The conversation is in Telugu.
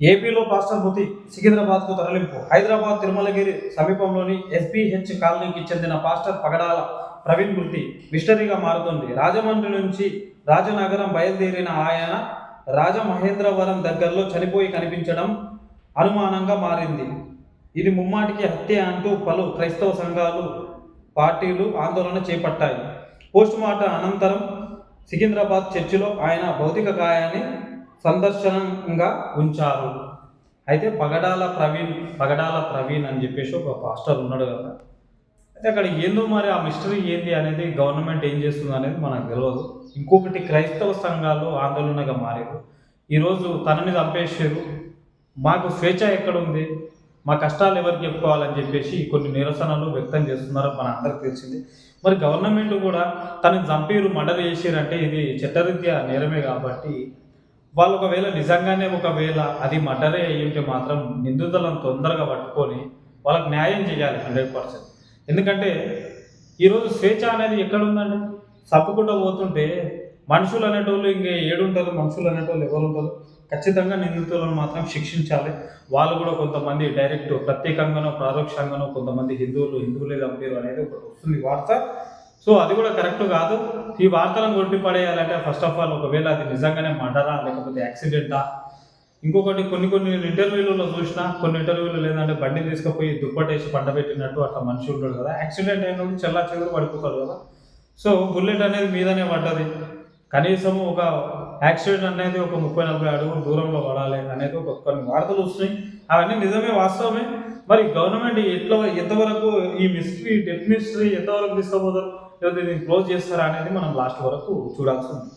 ఏపీలో పాస్టర్ మృతి సికింద్రాబాద్కు తరలింపు. హైదరాబాద్ తిరుమలగిరి సమీపంలోని ఎస్పీహెచ్ కాలనీకి చెందిన పాస్టర్ పగడాల ప్రవీణ్ మృతి మిస్టరీగా మారుతుంది. రాజమండ్రి నుంచి రాజనగరం బయలుదేరిన ఆయన రాజమహేంద్రవరం దగ్గరలో చనిపోయి కనిపించడం అనుమానంగా మారింది. ఇది ముమ్మాటికి హత్య అంటూ పలు క్రైస్తవ సంఘాలు పార్టీలు ఆందోళన చేపట్టాయి. పోస్టుమార్టం అనంతరం సికింద్రాబాద్ చర్చిలో ఆయన భౌతిక గాయాన్ని సందర్శనంగా ఉంచారు. అయితే పగడాల ప్రవీణ్ పగడాల ప్రవీణ్ అని చెప్పేసి ఒక పాస్టర్ ఉన్నాడు కదా. అయితే అక్కడ ఏందో మరి ఆ మిస్టరీ ఏంది అనేది గవర్నమెంట్ ఏం చేస్తుంది అనేది మనకు తెలియదు ఇంకొకటి క్రైస్తవ సంఘాలు ఆందోళనగా మారారు. ఈరోజు తనని చంపేసారు మాకు స్వేచ్ఛ ఎక్కడ ఉంది మా కష్టాలు ఎవరికి చెప్పుకోవాలని చెప్పేసి కొన్ని నిరసనలు వ్యక్తం చేస్తున్నారు మన అందరికి తెలిసింది. మరి గవర్నమెంట్ కూడా తనని చంపేరు మర్డర్ చేసిరంటే ఇది చట్టరీత్యా నేరమే కాబట్టి వాళ్ళు ఒకవేళ నిజంగానే ఒకవేళ అది మర్డరే అయ్యుంటే మాత్రం నిందితులను తొందరగా పట్టుకొని వాళ్ళకి న్యాయం చేయాలి హండ్రెడ్ పర్సెంట్. ఎందుకంటే ఈరోజు స్వేచ్ఛ అనేది ఎక్కడ ఉందండి చప్పుకుంటూ పోతుంటే మనుషులు అనేటోళ్ళు ఇంకే ఏడుంటారు మనుషులు అనేటోళ్ళు ఎవరు ఉంటారు ఖచ్చితంగా నిందితులను మాత్రం శిక్షించాలి. వాళ్ళు కూడా కొంతమంది డైరెక్ట్ ప్రత్యేకంగానో ప్రారోక్షంగానో కొంతమంది హిందువులు హిందువులే చంపారు అనేది ఒకటి వస్తుంది వార్త. సో అది కూడా కరెక్ట్ కాదు. ఈ వార్తలను కొట్టి పడేయాలంటే ఫస్ట్ ఆఫ్ ఆల్ ఒకవేళ అది నిజంగానే మర్డరా లేకపోతే యాక్సిడెంటా? ఇంకొకటి కొన్ని కొన్ని ఇంటర్వ్యూలలో చూసిన కొన్ని ఇంటర్వ్యూలు లేదంటే బండి తీసుకుపోయి దుప్పటేసి పండబెట్టినట్టు అట్లా మనిషి ఉంటాడు కదా. యాక్సిడెంట్ అయినప్పుడు చల్లా చెదురు పడిపోతాడు కదా. సో బుల్లెట్ అనేది మీదనే పడ్డది. కనీసం ఒక యాక్సిడెంట్ అనేది ఒక ముప్పై నలభై అడుగులు దూరంలో పడాలి అనేది ఒక కొన్ని వార్తలు వస్తున్నాయి. అవన్నీ నిజమే వాస్తవమే. మరి గవర్నమెంట్ ఎట్లా ఎంతవరకు ఈ మిస్టరీ డెత్ మిస్టరీ ఎంతవరకు తీసుకుపోతారు? లేకపోతే దీన్ని క్లోజ్ చేస్తారా అనేది మనం లాస్ట్ వరకు చూడాల్సి ఉంది